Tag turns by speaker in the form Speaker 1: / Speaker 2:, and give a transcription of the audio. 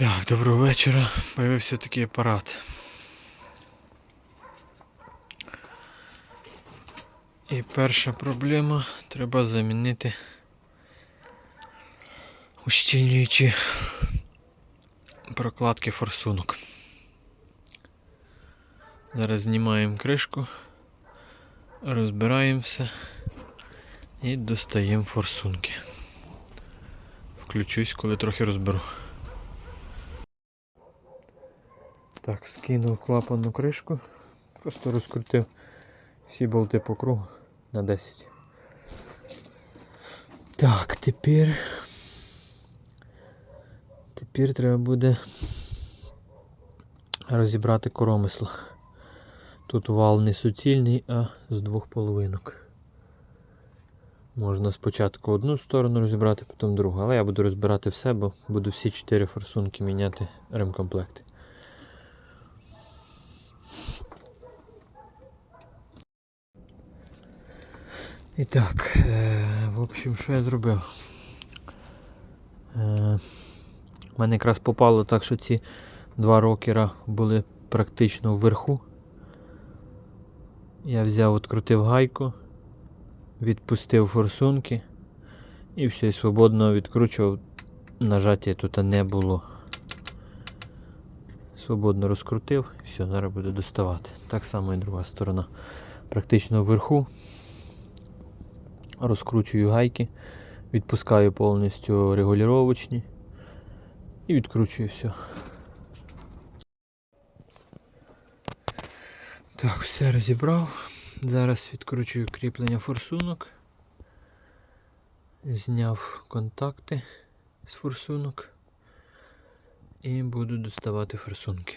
Speaker 1: Так, доброго вечора. Появився такий апарат. І перша проблема треба замінити ущільнюючі прокладки форсунок. Зараз знімаємо кришку, розбираємо все і достаємо форсунки. Включусь, коли трохи розберу. Так, скинув клапанну кришку, просто розкрутив всі болти по кругу на 10. Так, тепер. Тепер треба буде розібрати коромисло. Тут вал не суцільний, а з двох половинок. Можна спочатку одну сторону розібрати, потім другу. Але я буду розбирати все, бо буду всі чотири форсунки міняти ремкомплекти. І так, е, в общем, що я зробив? Е, в мене якраз попало так, що ці два рокера були практично вверху. Я взяв, відкрутив гайку, відпустив форсунки і все, і свободно відкручував. Нажаття тут не було. Свободно розкрутив, все, зараз буду доставати. Так само і друга сторона. Практично вверху. Розкручую гайки, відпускаю повністю регулювачні і відкручую все. Так, все розібрав. Зараз відкручую кріплення форсунок. Зняв контакти з форсунок і буду доставати форсунки.